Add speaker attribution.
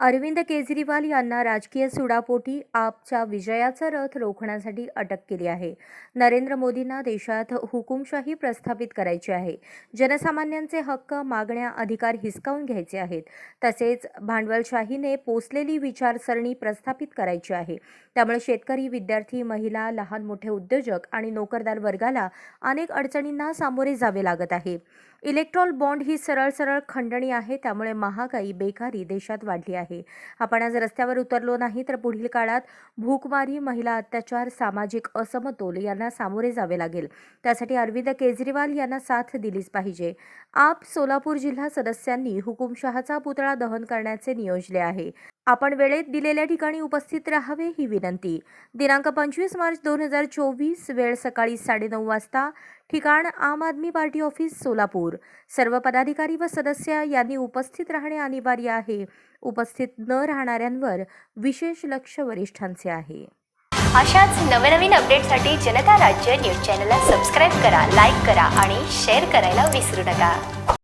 Speaker 1: अरविंद केजरीवाल यांना राजकीय सुडापोटी आपच्या विजयाचा रथ रोखण्यासाठी अटक केली आहे. नरेंद्र मोदींना देशात हुकुमशाही प्रस्थापित करायची आहे. जनसामान्यांचे हक्क मागण्या अधिकार हिसकावून घ्यायचे आहेत. तसेच भांडवलशाहीने पोचलेली विचारसरणी प्रस्थापित करायची आहे. त्यामुळे शेतकरी विद्यार्थी महिला लहान मोठे उद्योजक आणि नोकरदार वर्गाला अनेक अडचणींना सामोरे जावे लागत आहे. इलेक्ट्रॉल बॉन्ड ही सरळ सरळ खंडणी आहे त्यामुळे महागाई बेकारी देशात वाढली आहे. आपण आज रस्त्यावर उतरलो नाही तर पुढील काळात भूकमारी महिला अत्याचार सामाजिक असमतोल यांना सामोरे जावे लागेल. त्यासाठी अरविंद केजरीवाल यांना साथ दिलीच पाहिजे. आप सोलापूर जिल्हा सदस्यांनी हुकुमशहाचा पुतळा दहन करण्याचे नियोजले आहे. आपण वेळेत दिलेल्या ठिकाणी उपस्थित राहावे ही विनंती. दिनांक पंचवीस मार्च दोन हजार चोवीस वेळ सकाळी साडेनऊ वाजता ठिकाण आम आदमी पार्टी ऑफिस सोलापूर. सर्व पदाधिकारी व सदस्य यांनी उपस्थित राहणे अनिवार्य आहे. उपस्थित न राहणाऱ्यांवर विशेष लक्ष वरिष्ठांचे आहे.
Speaker 2: अशाच नवनवीन अपडेटसाठी जनता राज्य न्यूज चॅनलला सबस्क्राईब करा लाईक करा आणि शेअर करायला विसरू नका.